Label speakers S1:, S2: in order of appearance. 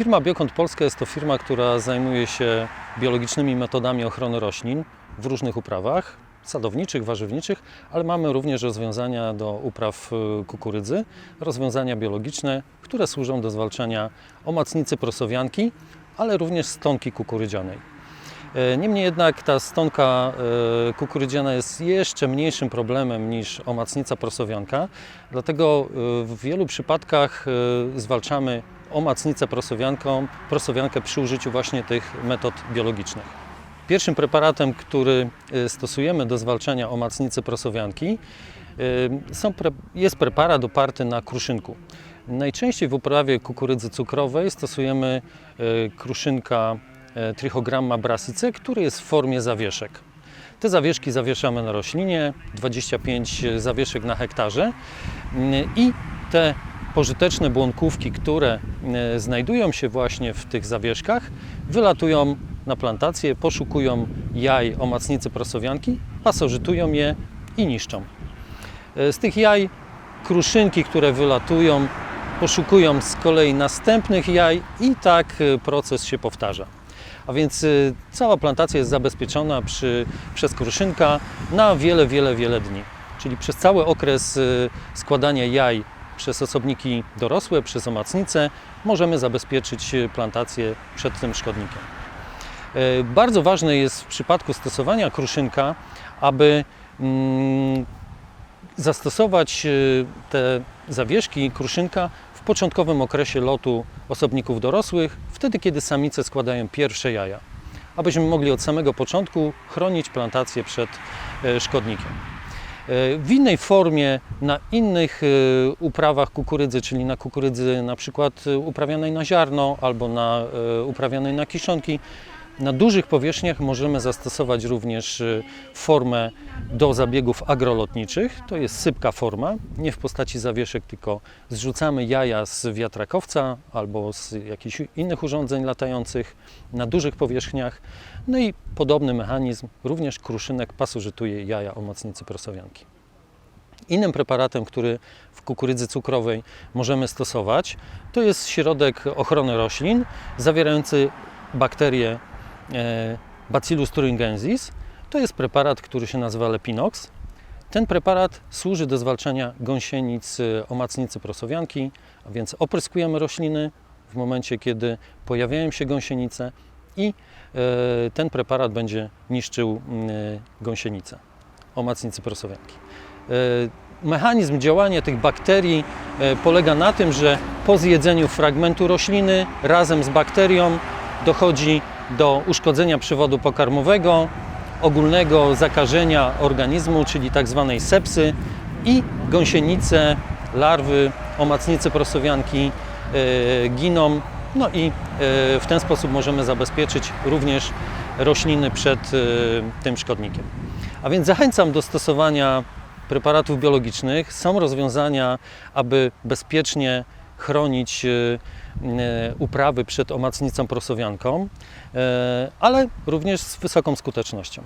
S1: Firma Biokąt Polska jest to firma, która zajmuje się biologicznymi metodami ochrony roślin w różnych uprawach sadowniczych, warzywniczych, ale mamy również rozwiązania do upraw y, kukurydzy, rozwiązania biologiczne, które służą do zwalczania omacnicy prosowianki, ale również stonki kukurydzianej. E, Niemniej jednak ta stonka e, kukurydziana jest jeszcze mniejszym problemem niż omacnica prosowianka, dlatego e, w wielu przypadkach e, omacnicę prosowianką, prosowiankę przy użyciu właśnie tych metod biologicznych. Pierwszym preparatem, który e, stosujemy do zwalczania omacnicy prosowianki pre, jest preparat oparty na kruszynku. Najczęściej w uprawie kukurydzy cukrowej stosujemy e, kruszynka Trichogramma brassicae, który jest w formie zawieszek. Te zawieszki zawieszamy na roślinie, 25 zawieszek na hektarze i te pożyteczne błonkówki, które e, znajdują się właśnie w tych zawieszkach, wylatują na plantację, poszukują jaj omacnicy prosowianki, pasożytują je i niszczą. E, Z tych jaj kruszynki, które wylatują, poszukują z kolei następnych jaj i tak e, proces się powtarza. A więc cała plantacja jest zabezpieczona przy, przez kruszynka na wiele, wiele, wiele dni. Czyli przez cały okres składania jaj przez osobniki dorosłe, przez omacnicę możemy zabezpieczyć plantację przed tym szkodnikiem. E, Bardzo ważne jest w przypadku stosowania kruszynka, aby mm, zastosować y, te zawieszki kruszynka w początkowym okresie lotu osobników dorosłych, wtedy kiedy samice składają pierwsze jaja, abyśmy mogli od samego początku chronić plantację przed e, szkodnikiem. E, W innej formie na innych e, uprawach kukurydzy, czyli na kukurydzy na przykład e, uprawianej na ziarno albo na uprawianej na kiszonki, na dużych powierzchniach możemy zastosować również e, formę do zabiegów agrolotniczych. To jest sypka forma, nie w postaci zawieszek, tylko zrzucamy jaja z wiatrakowca albo z jakichś innych urządzeń latających na dużych powierzchniach. No i podobny mechanizm, również kruszynek pasożytuje jaja omocnicy prosowianki. Innym preparatem, który w kukurydzy cukrowej możemy stosować, to jest środek ochrony roślin zawierający bakterię e, Bacillus thuringiensis. To jest preparat, który się nazywa Lepinox. Ten preparat służy do zwalczania gąsienic e, omacnicy prosowianki, a więc opryskujemy rośliny w momencie, kiedy pojawiają się gąsienice i e, ten preparat będzie niszczył e, gąsienice omacnicy prosowianki. E, Mechanizm działania tych bakterii e, polega na tym, że po zjedzeniu fragmentu rośliny razem z bakterią dochodzi do uszkodzenia przewodu pokarmowego, ogólnego zakażenia organizmu, czyli tak zwanej sepsy i gąsienice, larwy, omacnicy prosowianki e, giną. No i e, w ten sposób możemy zabezpieczyć również rośliny przed e, tym szkodnikiem. A więc zachęcam do stosowania preparatów biologicznych. Są rozwiązania, aby bezpiecznie chronić e, e, uprawy przed omacnicą prosowianką, e, ale również z wysoką skutecznością.